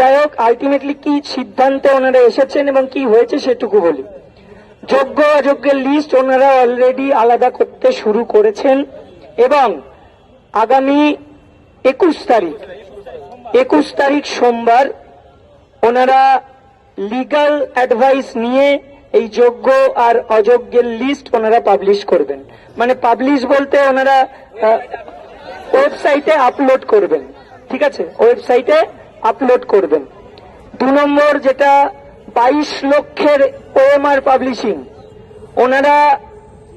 যাই হোক আলটিমেটলি কি সিদ্ধান্তে ওনারা এসেছেন এবং কি হয়েছে সেটুকু বলি। যোগ্য অযোগ্যের লিস্ট ওনারা অলরেডি আলাদা করতে শুরু করেছেন এবং আগামী একুশ তারিখ একুশ তারিখ সোমবার ওনারা লিগ্যাল অ্যাডভাইস নিয়ে এই যোগ্য আর অযোগ্যের লিস্ট ওনারা পাবলিশ করবেন। মানে পাবলিশ বলতে ওনারা ওয়েবসাইটে আপলোড করবেন। ঠিক আছে? ওয়েবসাইটে আপলোড করবেন। দু নম্বর যেটা, বাইশ লক্ষের ওএমআর পাবলিশিং ওনারা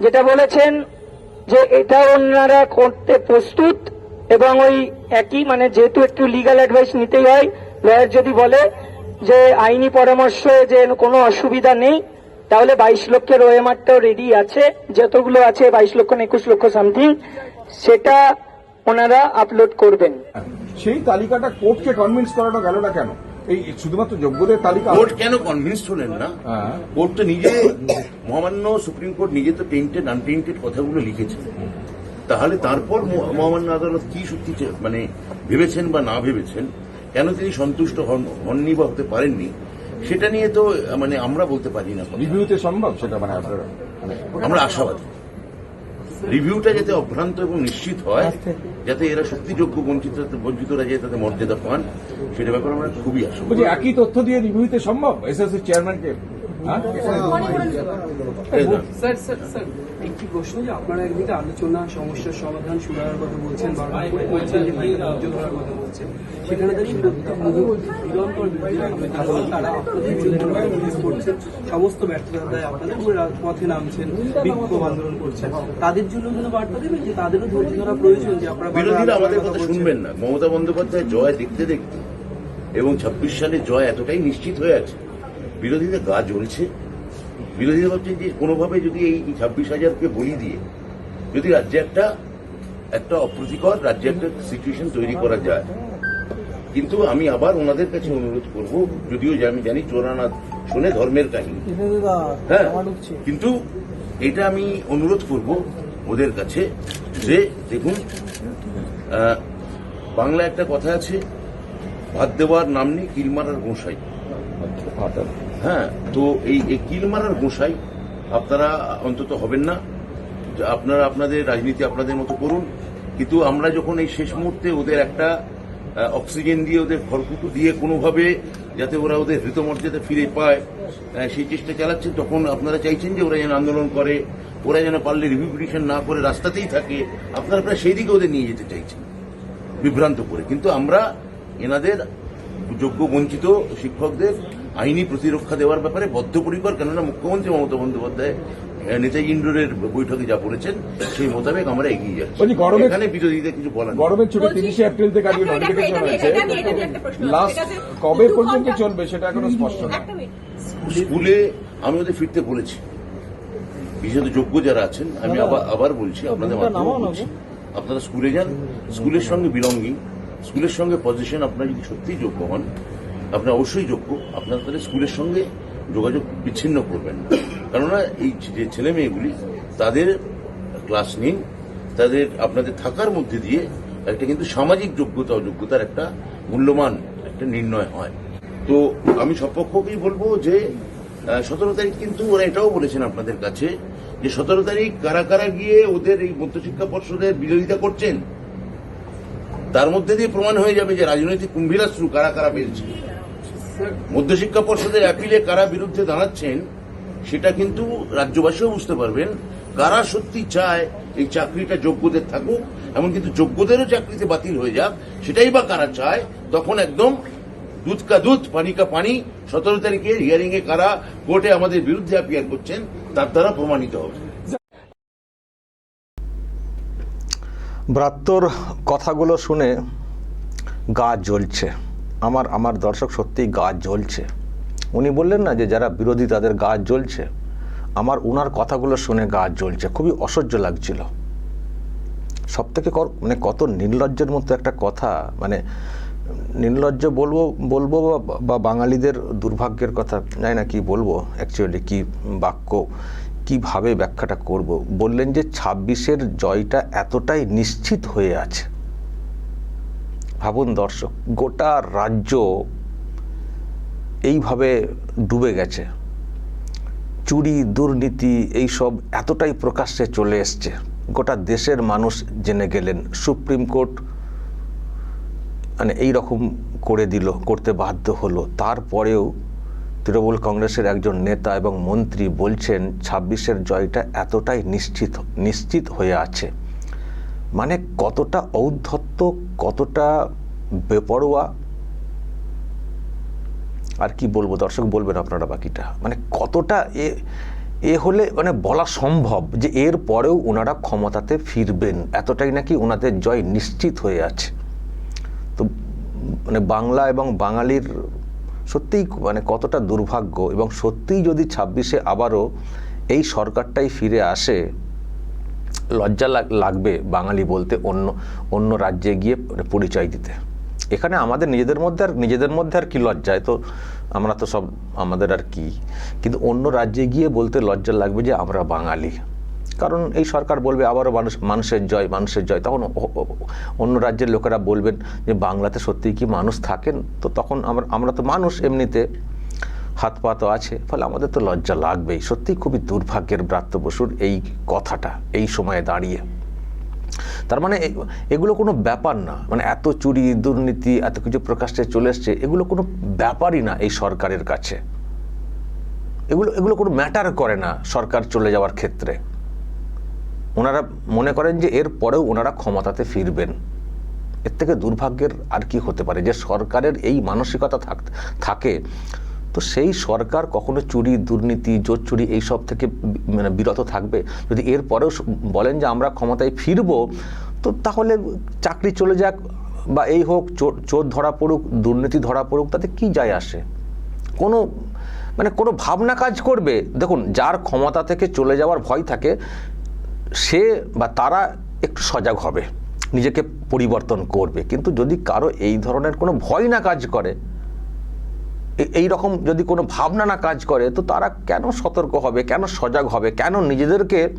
যেটা বলেছেন যে এটা ওনারা করতে প্রস্তুত এবং ওই একই মানে যেহেতু একটু লিগ্যাল অ্যাডভাইস নিতেই হয় লয়ার যদি বলে যে আইনি পরামর্শে যে কোনো অসুবিধা নেই, তাহলে বাইশ লক্ষের ওএমআরটাও রেডি আছে, যতগুলো আছে, বাইশ লক্ষ একুশ লক্ষ সামথিং সেটা ওনারা আপলোড করবেন। সেই তালিকাটা কোর্টকে কনভিন্স করানো গেল না কেন? এই শুধুমাত্র যোগ্যদের তালিকা কোর্ট কেন কনভিন্স হলেন না? হ্যাঁ। কোর্ট তো নিজে মহামান্য সুপ্রিম কোর্ট নিজে তো টেন্টেড আনটেন্টেড কথাগুলো লিখেছেন তাহলে তারপর মহামান্য আদালত কি সত্যি মানে ভেবেছেন বা না ভেবেছেন? কেন তিনি সন্তুষ্ট হন- হননি বা হতে পারেননি? সেটা নিয়ে তো মানে আমরা বলতে পারি না। রিভিউতে সম্ভব সেটা মানে আপনারা মানে আমরা আশাবাদী। রিভিউটা যাতে অভ্রান্ত এবং নিশ্চিত হয় যাতে এরা সত্যি যোগ্য বঞ্চিত বঞ্চিতরা যে তাদের মর্যাদা পান সেটা ব্যাপারে আমরা খুবই আসব একই তথ্য দিয়ে রিভিউতে সম্ভব এসএসসি চেয়ারম্যানকে। স্যার স্যার স্যার একটি প্রশ্ন যে আপনারা একদিকে আলোচনা সমস্যার সমাধান সুরাহার কথা বলছেন বলছেন কথা সেখানে দাঁড়িয়ে তারা আপনাদের করছেন সমস্ত ব্যর্থতায় আপনাদের উপরে পথে নামছেন বিক্ষোভ আন্দোলন করছেন। তাদের জন্য কোনো বার্তা দেবেন যে তাদেরও ধৈর্য ধরা প্রয়োজন যে আপনারা বিরোধীরা আমাদের কথা শুনবেন না। মমতা বন্দ্যোপাধ্যায় জয় দেখতে দেখতে এবং ছাব্বিশ সালে জয় এতটাই নিশ্চিত হয়ে আছে বিরোধীদের গা জ্বলছে। বিরোধীরা ভাবছেন যে কোনোভাবে যদি এই ছাব্বিশ হাজারকে বলি দিয়ে যদি রাজ্যে একটা একটা অপ্রীতিকর রাজ্যে একটা সিচুয়েশন তৈরি করা যায়। কিন্তু আমি আবার ওনাদের কাছে অনুরোধ করব, যদিও আমি জানি চোরানা শুনে ধর্মের কাহিনী। হ্যাঁ কিন্তু এটা আমি অনুরোধ করব ওদের কাছে যে দেখুন বাংলা একটা কথা আছে, ভাত দেওয়ার নাম নেই কিলমারার গোসাই। হ্যাঁ তো এই এই কিলমারার গোসাই আপনারা অন্তত হবেন না। আপনারা আপনাদের রাজনীতি আপনাদের মতো করুন। কিন্তু আমরা যখন এই শেষ মুহূর্তে ওদের একটা অক্সিজেন দিয়ে ওদের খড়কুটো দিয়ে কোনোভাবে যাতে ওরা ওদের হৃতমর্যাদা ফিরে পায় সেই চেষ্টা চালাচ্ছেন তখন আপনারা চাইছেন যে ওরা যেন আন্দোলন করে, ওরা যেন পারলে রিভিউ পিটিশন না করে রাস্তাতেই থাকে। আপনারা প্রায় সেই দিকে ওদের নিয়ে যেতে চাইছেন, বিভ্রান্ত করে। কিন্তু আমরা এনাদের যোগ্য, বঞ্চিত শিক্ষকদের আইনি প্রতিরক্ষা দেওয়ার ব্যাপারে বদ্ধপরিকর কেননা মুখ্যমন্ত্রী মমতা বন্দ্যোপাধ্যায় নেতাজি ইন্ডোরের বৈঠকে যা বলেছেন সেই মোতাবেক আমরা এগিয়ে যাচ্ছি। গরমে- এখানে বিরোধীদের কিছু বলার গরমের ছুটি তিরিশে এপ্রিল থেকে আজকে নোটিফিকেশন হয়েছে। লাস্ট কবে পর্যন্ত চলবে সেটা এখনও স্পষ্ট না স্কুলে আমি ওদের ফিরতে বলেছি। বিশেষত যোগ্য যারা আছেন আমি আবার আবার বলছি আপনাদের মাধ্যমে বলছি। আপনারা স্কুলে যান স্কুলের সঙ্গে বিলঙ্গিং স্কুলের সঙ্গে পজিশন আপনারা যদি সত্যিই যোগ্য হন আপনারা অবশ্যই যোগ্য। আপনারা তাহলে স্কুলের সঙ্গে যোগাযোগ বিচ্ছিন্ন করবেন না। কেননা এই যে ছেলে মেয়েগুলি, তাদের ক্লাস নিন, তাদের আপনাদের থাকার মধ্যে দিয়ে একটা কিন্তু সামাজিক যোগ্যতা অযোগ্যতার একটা মূল্যমান একটা নির্ণয় হয়। তো আমি সপক্ষকেই বলব যে সতেরো তারিখ কিন্তু ওরা এটাও বলেছেন আপনাদের কাছে যে, সতেরো তারিখ কারা কারা গিয়ে ওদের এই মধ্যশিক্ষা পর্ষদের বিরোধিতা করছেন, তার মধ্যে দিয়ে প্রমাণ হয়ে যাবে যে রাজনৈতিক কুম্ভীরাশ্রু কারা কারা পেয়েছে মধ্যশিক্ষা পর্ষদের অ্যাপিলে কারা বিরুদ্ধে দাঁড়াচ্ছেন, সেটা কিন্তু রাজ্যবাসীও বুঝতে পারবেন। কারা সত্যি চায় এই চাকরিটা যোগ্যদের থাকুক এমন কিন্তু যোগ্যদেরও চাকরিতে বাতিল হয়ে যাক, সেটাই বা কারা চায়, তখন একদম দুধ কা দুধ, পানি কা পানি, সতেরো তারিখে হিয়ারিং এ কারা কোর্টে আমাদের বিরুদ্ধে অ্যাপিয়ার করছেন, তার দ্বারা প্রমাণিত হবে। ব্রাত্যর কথাগুলো শুনে গা জ্বলছে। আমার আমার দর্শক সত্যিই গা জ্বলছে। উনি বললেন না যে যারা বিরোধী তাদের গা জ্বলছে। আমার উনার কথাগুলো শুনে গা জ্বলছে, খুবই অসহ্য লাগছিল। সব থেকে মানে কত নির্লজ্জের মতো একটা কথা মানে নির্লজ্জ বলব বলব বা বাঙালিদের দুর্ভাগ্যের কথা, জানি না কি বলব অ্যাকচুয়ালি কি বাক্য, কীভাবে ব্যাখ্যাটা করব। বললেন যে ছাব্বিশের জয়টা এতটাই নিশ্চিত হয়ে আছে। ভাবুন দর্শক, গোটা রাজ্য এইভাবে ডুবে গেছে। চুরি, দুর্নীতি এইসব এতটাই প্রকাশ্যে চলে এসছে। গোটা দেশের মানুষ জেনে গেলেন, সুপ্রিম কোর্ট মানে এই রকম করে দিল, করতে বাধ্য হলো। তারপরেও তৃণমূল কংগ্রেসের একজন নেতা এবং মন্ত্রী বলছেন, ছাব্বিশের জয়টা এতটাই নিশ্চিত নিশ্চিত হয়ে আছে। মানে কতটা ঔদ্ধত্য, কতটা বেপরোয়া? আর কি বলব? দর্শক বলবেন আপনারা বাকিটা। মানে কতটা এ এ হলে মানে বলা সম্ভব যে এর পরেও ওনারা ক্ষমতাতে ফিরবেন? এতটাই নাকি ওনাদের জয় নিশ্চিত হয়ে আছে। তো মানে বাংলা এবং বাঙালির সত্যিই মানে কতটা দুর্ভাগ্য এবং সত্যিই যদি ছাব্বিশে আবারও এই সরকারটাই ফিরে আসে লজ্জা লাগ- লাগবে বাঙালি বলতে অন্য অন্য রাজ্যে গিয়ে পরিচয় দিতে। এখানে আমাদের নিজেদের মধ্যে আর, নিজেদের মধ্যে আর কি লজ্জায় তো আমরা তো সব, আমাদের আর কি। কিন্তু অন্য রাজ্যে গিয়ে বলতে লজ্জা লাগবে যে আমরা বাঙালি। কারণ এই সরকার বলবে আবারও মানুষ, মানুষের জয় মানুষের জয়। তখন অন্য রাজ্যের লোকেরা বলবেন যে বাংলাতে সত্যিই কি মানুষ থাকেন? তো তখন আমরা আমরা তো মানুষ এমনিতে। হাত পা তো আছে, ফলে আমাদের তো লজ্জা লাগবেই। সত্যিই খুবই দুর্ভাগ্যের ব্রাত্য বসুর এই কথাটা, এই সময়ে দাঁড়িয়ে। তার মানে এগুলো কোনো ব্যাপার না। মানে এত চুরি, দুর্নীতি, এত কিছু প্রকাশ্যে চলে এসছে, এগুলো কোনো ব্যাপারই না এই সরকারের কাছে। এগুলো এগুলো কোনো ম্যাটার করে না সরকার চলে যাওয়ার ক্ষেত্রে। ওনারা মনে করেন যে এর পরেও ওনারা ক্ষমতাতে ফিরবেন। এর থেকে দুর্ভাগ্যের আর কি হতে পারে? যে সরকারের এই মানসিকতা থাক- থাকে তো সেই সরকার কখনো চুরি, দুর্নীতি, জোর চুরি এইসব থেকে মানে বিরত থাকবে? যদি এর পরেও বলেন যে আমরা ক্ষমতায় ফিরব, তো তাহলে চাকরি চলে যাক বা এই হোক, চোর চোর ধরা পড়ুক, দুর্নীতি ধরা পড়ুক, তাতে কি যায় আসে? কোনো মানে কোনো ভাবনা কাজ করবে? দেখুন, যার ক্ষমতা থেকে চলে যাওয়ার ভয় থাকে, সে বা তারা একটু সজাগ হবে, নিজেকে পরিবর্তন করবে। কিন্তু যদি কারও এই ধরনের কোনো ভয় না কাজ করে এই রকম যদি কোনো ভাবনা না কাজ করে, তো তারা কেন সতর্ক হবে? কেন সজাগ হবে? কেন নিজেদেরকে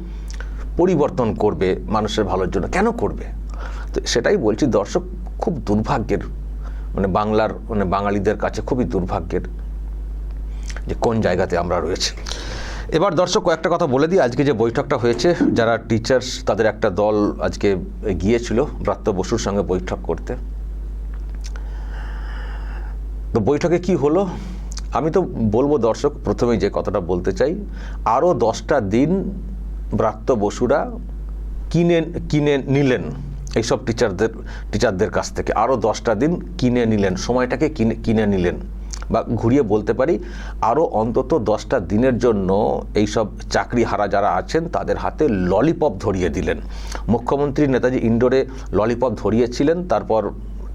পরিবর্তন করবে মানুষের ভালোর জন্য? কেন করবে? তো সেটাই বলছি, দর্শক খুব দুর্ভাগ্যের মানে বাংলার মানে বাঙালিদের কাছে খুবই দুর্ভাগ্যের যে কোন জায়গাতে আমরা রয়েছি। এবার দর্শক কয়েকটা কথা বলে দিই, আজকে যে বৈঠকটা হয়েছে, যারা টিচার্স তাদের একটা দল আজকে গিয়েছিল ব্রাত্য বসুর সঙ্গে বৈঠক করতে। তো বৈঠকে কি হলো? আমি তো বলব দর্শক, প্রথমেই যে কথাটা বলতে চাই আরও দশটা দিন ব্রাত্য বসুরা কিনে কিনে নিলেন এইসব টিচারদের টিচারদের কাছ থেকে। আরও দশটা দিন কিনে নিলেন, সময়টাকে কিনে কিনে নিলেন। বা ঘুরিয়ে বলতে পারি আরও অন্তত দশটা দিনের জন্য এইসব চাকরি হারা যারা আছেন, তাদের হাতে ললিপপ ধরিয়ে দিলেন। মুখ্যমন্ত্রী নেতাজি ইন্ডোরে ললিপপ ধরিয়েছিলেন, তারপর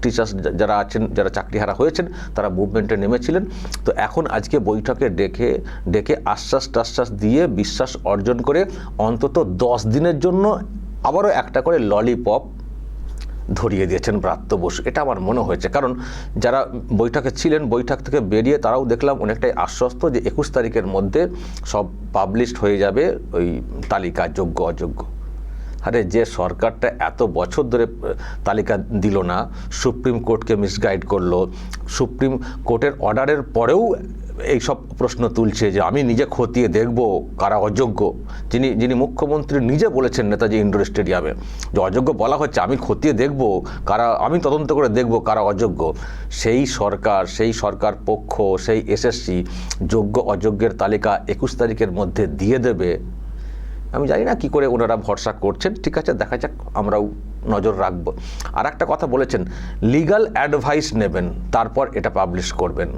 টিচার্স যারা আছেন, যারা চাকরিহারা হয়েছেন, তারা মুভমেন্টে নেমেছিলেন। তো এখন আজকে বৈঠকে ডেকে ডেকে আশ্বাস টাশ্বাস দিয়ে বিশ্বাস অর্জন করে অন্তত দশ দিনের জন্য আবারও একটা করে ললিপপ ধরিয়ে দিয়েছেন ব্রাত্য বসু। এটা আমার মনে হয়েছে। কারণ যারা বৈঠকে ছিলেন, বৈঠক থেকে বেরিয়ে তারাও দেখলাম অনেকটাই আশ্বস্ত যে একুশ তারিখের মধ্যে সব পাবলিশড হয়ে যাবে ওই তালিকা যোগ্য অযোগ্য আরে যে সরকারটা এত বছর ধরে তালিকা দিল না, সুপ্রিম কোর্টকে মিসগাইড করল, সুপ্রিম কোর্টের অর্ডারের পরেও এই সব প্রশ্ন তুলছে যে আমি নিজে খতিয়ে দেখব কারা অযোগ্য। যিনি যিনি মুখ্যমন্ত্রী নিজে বলেছেন নেতাজি ইন্ডোর স্টেডিয়ামে, যে অযোগ্য বলা হচ্ছে, আমি খতিয়ে দেখব কারা, আমি তদন্ত করে দেখব কারা অযোগ্য। সেই সরকার সেই সরকার পক্ষ, সেই এসএসসি যোগ্য অযোগ্যের তালিকা একুশ তারিখের মধ্যে দিয়ে দেবে আমি জানি না কি করে ওনারা ভরসা করছেন। ঠিক আছে, দেখা যাক, আমরাও নজর রাখব। আর একটা কথা বলেছেন লিগাল অ্যাডভাইস নেবেন, তারপর এটা পাবলিশ করবেন।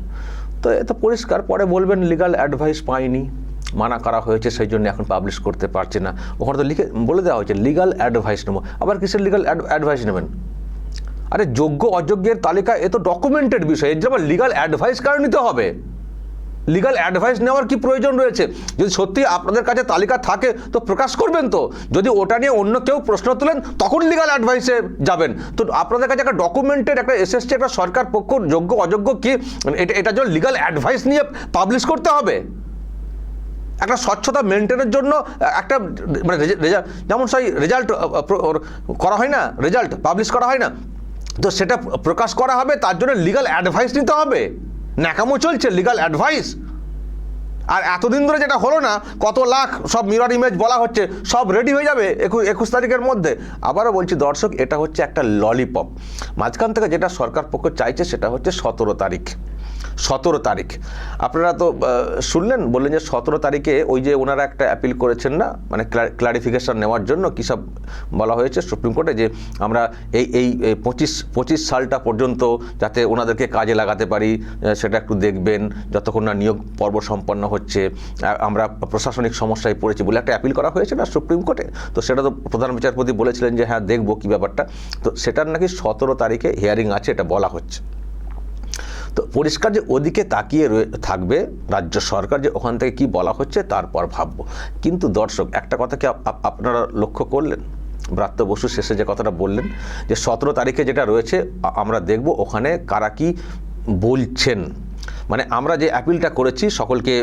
তো এ তো পরিষ্কার, পরে বলবেন লিগাল অ্যাডভাইস পাইনি, মানা করা হয়েছে, সেই জন্য এখন পাবলিশ করতে পারছে না। ওখানে তো লিখে, বলে দেওয়া হয়েছে লিগাল অ্যাডভাইস নেব। আবার কিসের লিগাল অ্যাডভাইস নেবেন? আরে যোগ্য, অযোগ্যের তালিকা এ তো ডকুমেন্টেড বিষয়, এর জন্য লিগাল অ্যাডভাইস কারণ নিতে হবে? লিগাল অ্যাডভাইস নেওয়ার কি প্রয়োজন রয়েছে? যদি সত্যি আপনাদের কাছে তালিকা থাকে, তো প্রকাশ করবেন তো। যদি ওটা নিয়ে অন্য কেউ প্রশ্ন তোলেন, তখন লিগাল অ্যাডভাইসে যাবেন। তো আপনাদের কাছে একটা ডকুমেন্টেড একটা এসএসটি একটা সরকার পক্ষ, যোগ্য, অযোগ্য কি? এটা, এটার জন্য লিগাল অ্যাডভাইস নিয়ে পাবলিশ করতে হবে। একটা স্বচ্ছতা মেনটেনের জন্য, একটা মানে যেমন সেই রেজাল্ট করা হয় না রেজাল্ট পাবলিশ করা হয় না, তো সেটা প্রকাশ করা হবে, তার জন্য লিগাল অ্যাডভাইস নিতে হবে। ন্যাকামো চলছে লিগাল অ্যাডভাইস আর এতদিন ধরে যেটা হলো না, কত লাখ সব মিরর ইমেজ বলা হচ্ছে, সব রেডি হয়ে যাবে একুশ একুশ তারিখের মধ্যে। আবারও বলছি, দর্শক, এটা হচ্ছে একটা ললিপপ মাঝখান থেকে যেটা সরকার পক্ষ চাইছে, সেটা হচ্ছে সতেরো তারিখ। সতেরো তারিখ। আপনারা তো শুনলেন? বললেন যে সতেরো তারিখে ওই যে ওনারা একটা অ্যাপিল করেছেন না? মানে ক্লারিফিকেশন নেওয়ার জন্য কী সব বলা হয়েছে সুপ্রিম কোর্টে যে আমরা এই এই পঁচিশ পঁচিশ সালটা পর্যন্ত যাতে ওনাদেরকে কাজে লাগাতে পারি সেটা একটু দেখবেন, যতক্ষণ না নিয়োগ পর্ব সম্পন্ন হচ্ছে। আমরা প্রশাসনিক সমস্যায় পড়েছি বলে একটা অ্যাপিল করা হয়েছে না সুপ্রিম কোর্টে? তো সেটা তো প্রধান বিচারপতি বলেছিলেন যে হ্যাঁ দেখব কী ব্যাপারটা। তো সেটার নাকি সতেরো তারিখে হিয়ারিং আছে, এটা বলা হচ্ছে। তো পরিষ্কার যে ওদিকে তাকিয়ে থাকবে রাজ্য সরকার যে ওখান থেকে কি বলা হচ্ছে তারপর ভাবব। কিন্তু দর্শক, একটা কথা কি আপ- আপ- আপনারা লক্ষ্য করলেন? ব্রাত্য বসু শেষে যে কথাটা বললেন, যে সতেরো তারিখে যেটা রয়েছে আমরা দেখব ওখানে কারা কি বলছেন। মানে আমরা যে অ্যাপিলটা করেছি সকলকে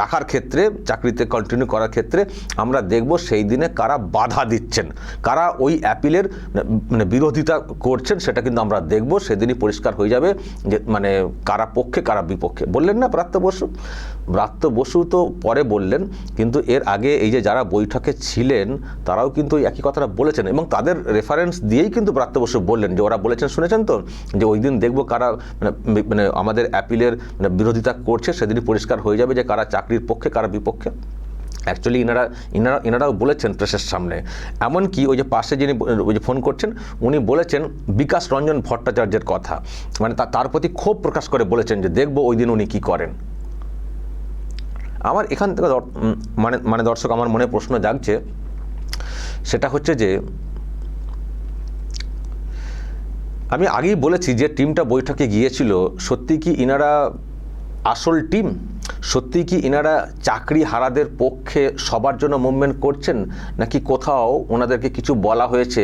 রাখার ক্ষেত্রে, চাকরিতে কন্টিনিউ করার ক্ষেত্রে, আমরা দেখব সেই দিনে কারা বাধা দিচ্ছেন, কারা ওই অ্যাপিলের মানে বিরোধিতা করছেন সেটা কিন্তু আমরা দেখব, সেদিনই পরিষ্কার হয়ে যাবে যে মানে কারা পক্ষে, কারা বিপক্ষে। বললেন না প্রাপ্ত বসু? ব্রাত্য বসু তো পরে বললেন, কিন্তু এর আগে এই যে যারা বৈঠকে ছিলেন, তারাও কিন্তু একই কথাটা বলেছেন এবং তাদের রেফারেন্স দিয়েই কিন্তু ব্রাত্য বসু বললেন যে ওরা বলেছেন, শুনেছেন তো? যে ওই দিন দেখব কারা মানে মানে আমাদের অ্যাপিলের মানে বিরোধিতা করছে, সেদিনই পরিষ্কার হয়ে যাবে যে কারা চাকরির পক্ষে, কারা বিপক্ষে। অ্যাকচুয়ালি ইনারা ইনারা, ইনারাও বলেছেন প্রেসের সামনে। এমনকি ওই যে পাশে যিনি, ওই যে ফোন করছেন, উনি বলেছেন বিকাশ রঞ্জন ভট্টাচার্যের কথা। মানে তার প্রতি ক্ষোভ প্রকাশ করে বলেছেন যে দেখব ওই দিন উনি কী করেন। আমার এখান থেকে মানে মানে দর্শক, আমার মনে প্রশ্ন জাগছে, সেটা হচ্ছে যে, আমি আগেই বলেছি যে টিমটা বৈঠকে গিয়েছিল, সত্যি কি ইনারা আসল টিম? সত্যি কি ইনারা চাকরি হারাদের পক্ষে সবার জন্য মুভমেন্ট করছেন? নাকি কোথাও ওনাদেরকে কিছু বলা হয়েছে,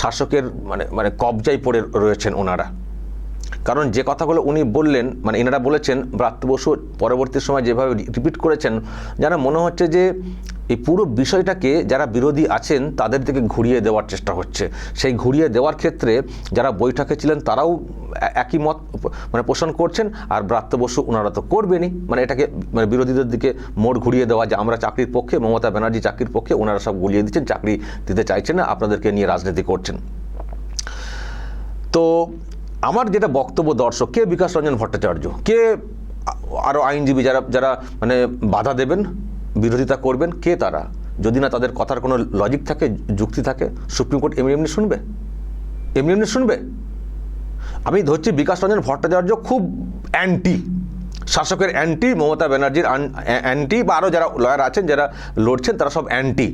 শাসকের মানে মানে কবজায় পড়ে রয়েছেন ওনারা? কারণ যে কথাগুলো উনি বললেন মানে এনারা বলেছেন, ব্রাত্য বসু পরবর্তী সময় যেভাবে রিপিট করেছেন, যেন মনে হচ্ছে যে এই পুরো বিষয়টাকে যারা বিরোধী আছেন, তাদের দিকে ঘুরিয়ে দেওয়ার চেষ্টা হচ্ছে। সেই ঘুরিয়ে দেওয়ার ক্ষেত্রে যারা বৈঠকে ছিলেন, তারাও একই মত মানে পোষণ করছেন, আর ব্রাত্য বসু ওনারা তো করবেনই। মানে এটাকে মানে বিরোধীদের দিকে মোড় ঘুরিয়ে দেওয়া যে আমরা চাকরির পক্ষে, মমতা ব্যানার্জি চাকরির পক্ষে ওনারা সব গুলিয়ে দিচ্ছেন, চাকরি দিতে চাইছেন না, আপনাদেরকে নিয়ে রাজনীতি করছেন। তো আমার যেটা বক্তব্য দর্শক, কে বিকাশ রঞ্জন ভট্টাচার্য? কে আরও আইনজীবী যারা যারা মানে বাধা দেবেন, বিরোধিতা করবেন, কে তারা? যদি না তাদের কথার কোনো লজিক থাকে, যুক্তি থাকে, সুপ্রিম কোর্ট এমনি এমনি শুনবে? এমনি এমনি শুনবে? আমি ধরছি বিকাশ রঞ্জন ভট্টাচার্য খুব অ্যান্টি শাসকের অ্যান্টি মমতা ব্যানার্জির অ্যান্টি বা আরও যারা লয়ার আছেন, যারা লড়ছেন, তারা সব অ্যান্টি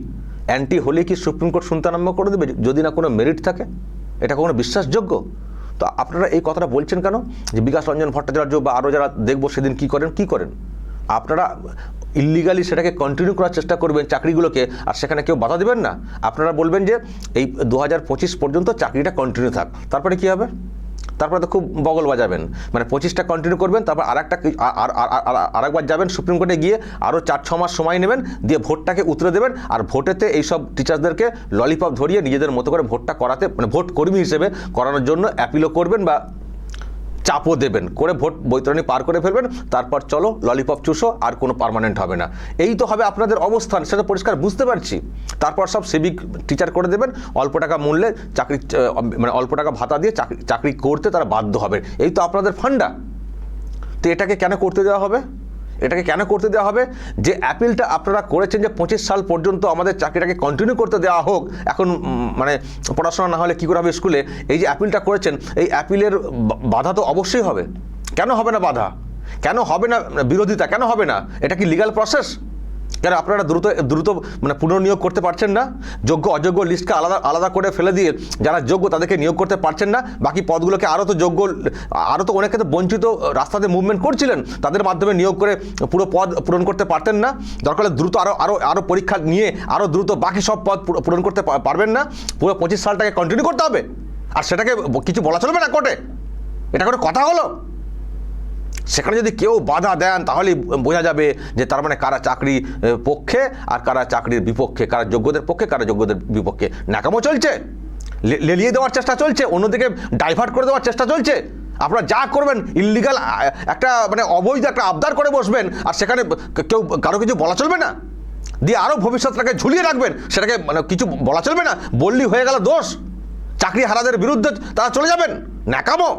অ্যান্টি হলে কি সুপ্রিম কোর্ট শুনতে আরম্ভ করে দেবে? যদি না কোনো মেরিট থাকে, এটা কোনো বিশ্বাসযোগ্য? তো আপনারা এই কথাটা বলছেন কেন? যে বিকাশ রঞ্জন ভট্টাচার্য বা আরও যারা দেখব সেদিন কি করেন কি করেন? আপনারা ইলিগালি সেটাকে কন্টিনিউ করার চেষ্টা করবেন চাকরিগুলোকে, আর সেখানে কেউ বাধা দেবেন না। আপনারা বলবেন যে এই দু হাজার পঁচিশ পর্যন্ত চাকরিটা কন্টিনিউ থাক। তারপরে কি হবে? তারপরে তো খুব বগল বাজাবেন। মানে পঁচিশটা কন্টিনিউ করবেন, তারপর আর একটা আর একবার যাবেন সুপ্রিম কোর্টে গিয়ে আরও চার ছ মাস সময় নেবেন, দিয়ে ভোটটাকে উতরে দেবেন, আর ভোটেতে এইসব টিচারদেরকে ললিপপ ধরিয়ে নিজেদের মতো করে ভোটটা করাতে মানে ভোট কর্মী হিসেবে করানোর জন্য অ্যাপিলও করবেন বা চাপও দেবেন। করে ভোট বৈতরণী পার করে ফেলবেন, তারপর চলো, ললিপপ চুষো, আর কোনো পারমানেন্ট হবে না। এই তো হবে আপনাদের অবস্থান, সেটা পরিষ্কার বুঝতে পারছি। তারপর সব সিভিক টিচার করে দেবেন, অল্প টাকা মূল্যে চাকরি মানে অল্প টাকা ভাতা দিয়ে চাকরি চাকরি করতে তারা বাধ্য হবে। এই তো আপনাদের ফান্ডা। তো এটাকে কেন করতে দেওয়া হবে? এটাকে কেন করতে দেওয়া হবে? যে অ্যাপিলটা আপনারা করেছেন যে পঁচিশ সাল পর্যন্ত আমাদের চাকরিটাকে কন্টিনিউ করতে দেওয়া হোক, এখন মানে পড়াশোনা না হলে কী করে হবে স্কুলে? এই যে অ্যাপিলটা করেছেন, এই অ্যাপিলের বাধা তো অবশ্যই হবে। কেন হবে না বাধা? কেন হবে না বিরোধিতা? কেন হবে না? এটা কি লিগাল প্রসেস কেন আপনারা দ্রুত দ্রুত মানে পুনর্নিয়োগ করতে পারছেন না? যোগ্য, অযোগ্য লিস্টকে আলাদা আলাদা করে ফেলে দিয়ে যারা যোগ্য তাদেরকে নিয়োগ করতে পারছেন না, বাকি পদগুলোকে আরও তো যোগ্য আরও তো অনেকে তো বঞ্চিত রাস্তাতে মুভমেন্ট করছিলেন, তাদের মাধ্যমে নিয়োগ করে পুরো পদ পূরণ করতে পারতেন না। দরকার দ্রুত আরও আরও আরও পরীক্ষা নিয়ে আরও দ্রুত বাকি সব পদ পূর- পূরণ করতে পারবেন না। পুরো পঁচিশ সালটাকে কন্টিনিউ করতে হবে। আর সেটাকে কিছু বলা চলবে না কোর্টে? এটা কোনো কথা হলো? সেখানে যদি কেউ বাধা দেন তাহলে বোঝা যাবে যে তার মানে কারা চাকরি পক্ষে আর কারা চাকরির বিপক্ষে, কারা যোগ্যদের পক্ষে, কারা যোগ্যদের বিপক্ষে। নাকামো চলছে। লেলিয়ে দেওয়ার চেষ্টা চলছে, অন্যদিকে ডাইভার্ট করে দেওয়ার চেষ্টা চলছে। আপনারা যা করবেন ইলিগাল একটা মানে অবৈধ একটা আবদার করে বসবেন, আর সেখানে কেউ, কারও কিছু বলা চলবে না। দিয়ে আরও ভবিষ্যৎটাকে ঝুলিয়ে রাখবেন, সেটাকে মানে কিছু বলা চলবে না। বললি হয়ে গেল দোষ। চাকরি হারাদের বিরুদ্ধে তারা চলে যাবেন। ন্যাকামো।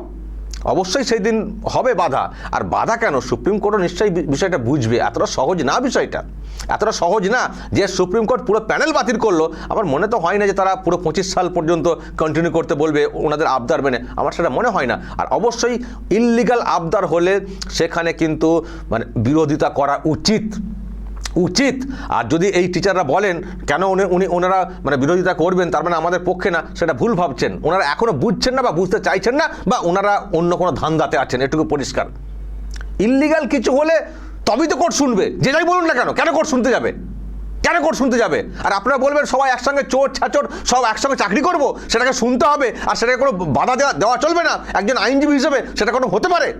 অবশ্যই সেই দিন হবে বাধা। আর বাধা কেন? সুপ্রিম কোর্টও নিশ্চয়ই বিষয়টা বুঝবে। এতটা সহজ না বিষয়টা। এতটা সহজ না যে সুপ্রিম কোর্ট পুরো প্যানেল বাতিল করল। আমার মনে তো হয় না যে তারা পুরো পঁচিশ সাল পর্যন্ত কন্টিনিউ করতে বলবে ওনাদের আবদার মেনে। আমার সেটা মনে হয় না। আর অবশ্যই ইললিগাল আবদার হলে সেখানে কিন্তু মানে বিরোধিতা করা উচিত। উচিত। আর যদি এই টিচাররা বলেন, কেন উনি উনি ওনারা মানে বিরোধিতা করবেন, তার মানে আমাদের পক্ষে না? সেটা ভুল ভাবছেন। ওনারা এখনও বুঝছেন না বা বুঝতে চাইছেন না বা ওনারা অন্য কোনো ধান্দাতে আছেন। এটুকু পরিষ্কার। ইললিগাল কিছু হলে তবেই তো কোর্ট শুনবে। যে যাই বলুন না কেন কেন কোর্ট শুনতে যাবে? কেন কোর্ট শুনতে যাবে? আর আপনারা বলবেন, সবাই একসঙ্গে চোর ছাচোর, সব একসঙ্গে চাকরি করব? সেটাকে শুনতে হবে। আর সেটাকে কোনো বাধা দেওয়া দেওয়া চলবে না। একজন আইনজীবী হিসেবে সেটা কোনো হতে পারে?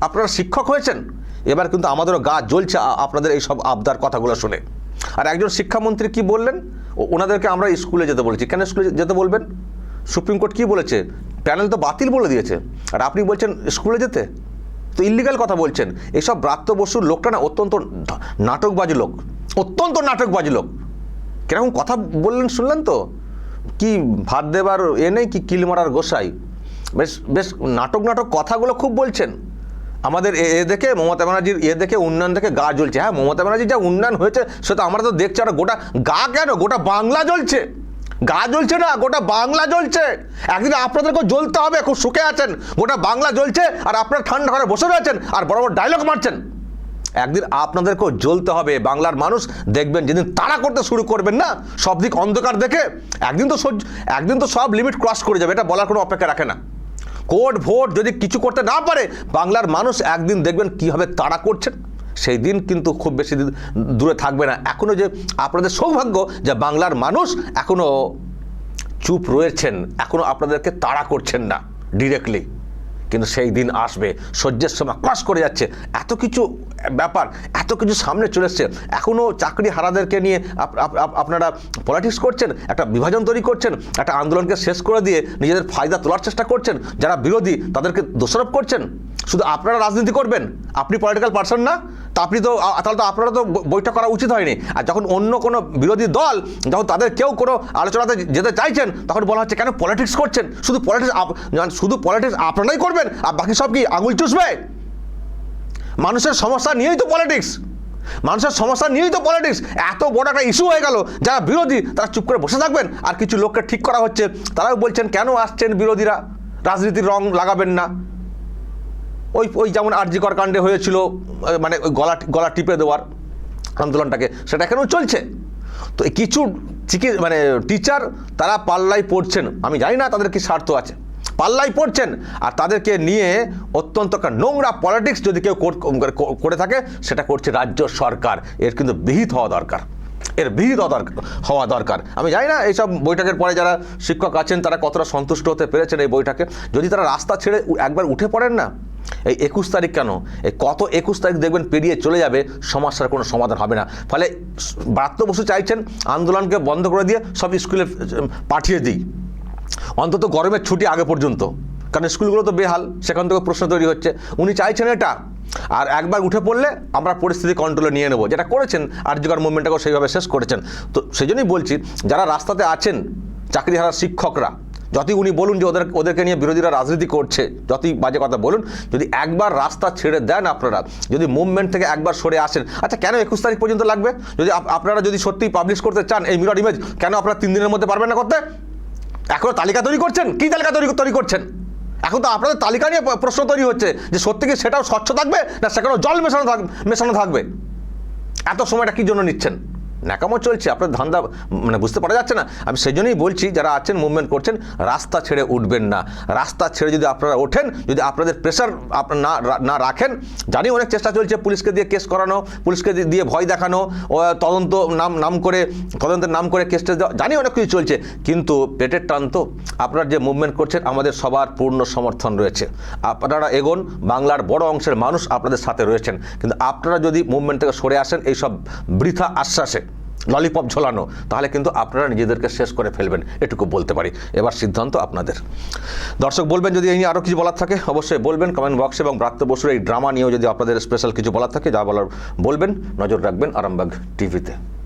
আপনারা শিক্ষক হয়েছেন। এবার কিন্তু আমাদেরও গা জ্বলছে আপনাদের এই সব আবদার কথাগুলো শুনে। আর একজন শিক্ষামন্ত্রী কি বললেন? ওনাদেরকে আমরা স্কুলে যেতে বলেছি। কেন স্কুলে যেতে বলবেন? সুপ্রিম কোর্ট কি বলেছে? প্যানেল তো বাতিল বলে দিয়েছে। আর আপনি বলছেন, স্কুলে যেতে? তো ইলিগাল কথা বলছেন। এইসব ব্রাত্য বসুর লোকটা না অত্যন্ত নাটকবাজি লোক। অত্যন্ত নাটকবাজি লোক। কীরকম কথা বললেন শুনলেন তো? কি ভাত দেবার এ নেই, কি কিল মারার গোসাই? বেশ বেশ নাটক নাটক কথাগুলো খুব বলছেন। আমাদের এ দেখে মমতা ব্যানার্জির, এ দেখে উন্নয়ন দেখে গা জ্বলছে। হ্যাঁ মমতা ব্যানার্জির যা উন্নয়ন হয়েছে সেটা আমরা তো দেখছি আর গোটা গা কেন? গোটা বাংলা জ্বলছে। গা জ্বলছে না, গোটা বাংলা জ্বলছে। একদিন আপনাদেরকেও জ্বলতে হবে, খুব সুখে আছেন। গোটা বাংলা জ্বলছে আর আপনারা ঠান্ডা ঘরে বসে রয়েছেন আর বড় বড় ডায়লগ মারছেন। একদিন আপনাদেরকেও জ্বলতে হবে, বাংলার মানুষ দেখবেন যেদিন তাড়া করতে শুরু করবেন না, সব দিক অন্ধকার দেখে একদিন তো সহ্য একদিন তো সব লিমিট ক্রস করে যাবে, এটা বলার কোনো অপেক্ষা রাখে না। কোর্ট ভোট যদি কিছু করতে না পারে, বাংলার মানুষ একদিন দেখবেন কীভাবে তাড়া করছেন। সেই দিন কিন্তু খুব বেশি দূরে থাকবে না। এখনও যে আপনাদের সৌভাগ্য যে বাংলার মানুষ এখনও চুপ রয়েছেন এখনও আপনাদেরকে তাড়া করছেন না ডিরেক্টলি কিন্তু সেই দিন আসবে। সহ্যের সময় ক্রস করে যাচ্ছে। এত কিছু ব্যাপার, এত কিছু সামনে চলে এসছে। এখনও চাকরি হারাদেরকে নিয়ে আপ- আপ- আপ- আপনারা পলিটিক্স করছেন, একটা বিভাজন তৈরি করছেন, একটা আন্দোলনকে শেষ করে দিয়ে নিজেদের ফায়দা তোলার চেষ্টা করছেন, যারা বিরোধী তাদেরকে দোষারোপ করছেন। শুধু আপনারা রাজনীতি করবেন, আপনি পলিটিক্যাল পার্সন না। তা আপনি তো তাহলে তো আপনারা তো বৈঠক করা উচিত হয়নি। আর যখন অন্য কোনো বিরোধী দল, যখন তাদের কেউ কোনো আলোচনাতে যেতে চাইছেন, তখন বলা হচ্ছে, কেন পলিটিক্স করছেন? শুধু পলিটিক্স শুধু পলিটিক্স আপনারাই করবেন? আর বাকি সব কি আঙুল চুষবে? মানুষের সমস্যা নিয়েই তো পলিটিক্স মানুষের সমস্যা নিয়েই তো পলিটিক্স এত বড় একটা ইস্যু হয়ে গেল। যারা বিরোধী, তারা চুপ করে বসে থাকবেন। আর কিছু লোককে ঠিক করা হচ্ছে। তারাও বলছেন, কেন আসছেন বিরোধীরা? রাজনীতির রং লাগাবেন না। ওই ওই যেমন আরজিকর কাণ্ডে হয়েছিল মানে ওই গলা গলা টিপে দেওয়ার আন্দোলনটাকে, সেটা এখনও চলছে। তো কিছু চিকি- মানে টিচার তারা পাল্লাই পড়ছেন, আমি জানি না তাদের কি স্বার্থ আছে। পাল্লাই পড়ছেন, আর তাদেরকে নিয়ে অত্যন্ত একটা নোংরা পলিটিক্স যদি কেউ কর- থাকে, সেটা করছে রাজ্য সরকার। এর কিন্তু বিহিত হওয়া দরকার। এর বিহিত হওয়া দরকার আমি জানি না এইসব বৈঠকের পরে যারা শিক্ষক আছেন, তারা কতটা সন্তুষ্ট হতে পেরেছেন এই বৈঠকে। যদি তারা রাস্তা ছেড়ে একবার উঠে পড়েন না এই একুশ তারিখ কেন? এই কত একুশ তারিখ দেখবেন পেরিয়ে চলে যাবে, সমস্যার কোনো সমাধান হবে না। ফলে ব্রাত্য বসু চাইছেন আন্দোলনকে বন্ধ করে দিয়ে সব স্কুলে পাঠিয়ে দিই। অন্তত গরমের ছুটি আগে পর্যন্ত। কারণ স্কুলগুলো তো বেহাল, সেখান থেকে প্রশ্ন তৈরি হচ্ছে। উনি চাইছেন এটা। আর একবার উঠে পড়লে আমরা পরিস্থিতি কন্ট্রোলে নিয়ে নেব। যেটা করেছেন আর আর্যকর মুভমেন্টটাকেও সেইভাবে শেষ করেছেন। তো সেই জন্যই বলছি, যারা রাস্তাতে আছেন চাকরি হারা শিক্ষকরা যতই উনি বলুন যে ওদের ওদেরকে নিয়ে বিরোধীরা রাজনীতি করছে, যতই বাজে কথা বলুন, যদি একবার রাস্তা ছেড়ে দেন আপনারা, যদি মুভমেন্ট থেকে একবার সরে আসেন আচ্ছা কেন একুশ তারিখ পর্যন্ত লাগবে? যদি আপনারা যদি সত্যিই পাবলিশ করতে চান এই মিরর ইমেজ কেন আপনারা তিন দিনের মধ্যে পারবেন না করতে? এখনও তালিকা তৈরি করছেন? কি তালিকা তৈরি তৈরি করছেন? এখন তো আপনাদের তালিকা নিয়ে প্রশ্ন তৈরি হচ্ছে যে সত্যি কি সেটাও স্বচ্ছ থাকবে না সেখানেও জল মেশানো থাকবে মেশানো থাকবে? এত সময়টা কি জন্য নিচ্ছেন? ন্যাকামো চলছে, আপনার ধান্দা মানে বুঝতে পারা যাচ্ছে না। আমি সেই জন্যই বলছি, যারা আছেন মুভমেন্ট করছেন, রাস্তা ছেড়ে উঠবেন না। রাস্তা ছেড়ে যদি আপনারা ওঠেন, যদি আপনাদের প্রেশার আপনার না না রাখেন, জানি অনেক চেষ্টা চলছে পুলিশকে দিয়ে কেস করানো, পুলিশকে দিয়ে ভয় দেখানো তদন্ত নাম নাম করে, তদন্তের নাম করে কেস টেস জানি অনেক কিছু চলছে। কিন্তু পেটের টান তো, আপনারা যে মুভমেন্ট করছেন, আমাদের সবার পূর্ণ সমর্থন রয়েছে। আপনারা এগোন, বাংলার বড় অংশের মানুষ আপনাদের সাথে রয়েছেন। কিন্তু আপনারা যদি মুভমেন্ট থেকে সরে আসেন, এইসব বৃথা আশ্বাসে ললিপপ ঝোলানো, তাহলে কিন্তু আপনারা নিজেদেরকে শেষ করে ফেলবেন, এটুকু বলতে পারি। এবার সিদ্ধান্ত আপনাদের। দর্শক, বলবেন যদি এই নিয়ে আরও কিছু বলার থাকে, অবশ্যই বলবেন কমেন্ট বক্সে এবং ব্রাত্য বসুর এই ড্রামা নিয়েও যদি আপনাদের স্পেশাল কিছু বলার থাকে, যা বলার বলবেন, নজর রাখবেন আরামবাগ টিভিতে।